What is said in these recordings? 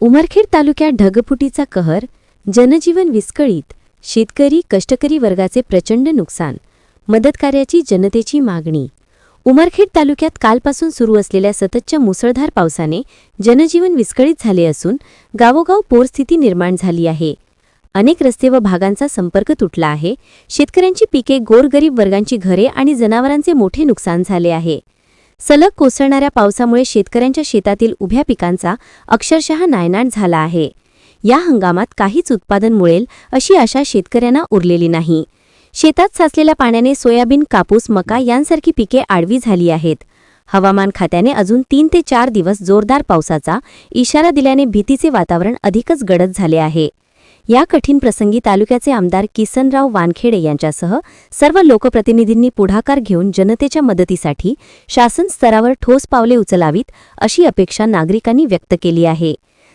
उमरखेड तालुक्यात ढगफुटीचा कहर जनजीवन विस्कळीत शेतकरी कष्टकरी वर्गाचे प्रचंड नुकसान मदतकार्याची जनतेची मागणी. उमरखेड तालुक्यात कालपासून सुरू असलेल्या सततच्या मुसळधार पावसाने जनजीवन विस्कळीत झाले असून गावोगाव पूरस्थिती निर्माण झाली आहे. अनेक रस्ते व भागांचा संपर्क तुटला आहे. शेतकऱ्यांची पिके गोरगरीब वर्गांची घरे आणि जनावरांचे मोठे नुकसान झाले आहे. सलग कोसळणाऱ्या पावसामुळे शेतकऱ्यांच्या शेतातील उभ्या पिकांचा अक्षरशः नायनाट झाला आहे. या हंगामात काहीच उत्पादन मिळेल अशी आशा शेतकऱ्यांना उरलेली नाही. शेतात साचलेल्या पाण्याने सोयाबीन कापूस मका यांसारखी पिके आडवी झाली आहेत. हवामान खात्याने अजून तीन ते चार दिवस जोरदार पावसाचा इशारा दिल्याने भीतीचे वातावरण अधिकच गडद झाले आहे. या कठीण प्रसंगी तालुक्याचे आमदार किसनराव वानखेडे यांच्यासह सर्व लोकप्रतिनिधींनी पुढाकार घेऊन जनतेच्या मदतीसाठी शासन स्तरावर ठोस पावले उचलावीत अशी अपेक्षा नागरिकांनी व्यक्त केली आहे.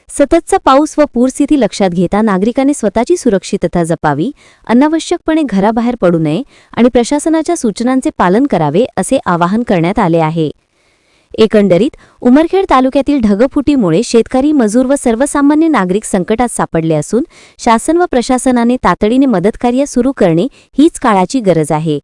सततचा पाऊस व पूरस्थिती लक्षात घेता नागरिकांनी स्वतःची सुरक्षितता जपावी अनावश्यकपणे घराबाहेर पडू नये आणि प्रशासनाच्या सूचनांचे पालन करावे असे आवाहन करण्यात आले आहे. एकंदरीत उमरखेड तालुक्यातील ढगफुटीमुळे शेतकरी मजूर व सर्वसामान्य नागरिक संकटात सापडले असून शासन व प्रशासनाने तातडीने मदतकार्य सुरू करणे हीच काळाची गरज आहे.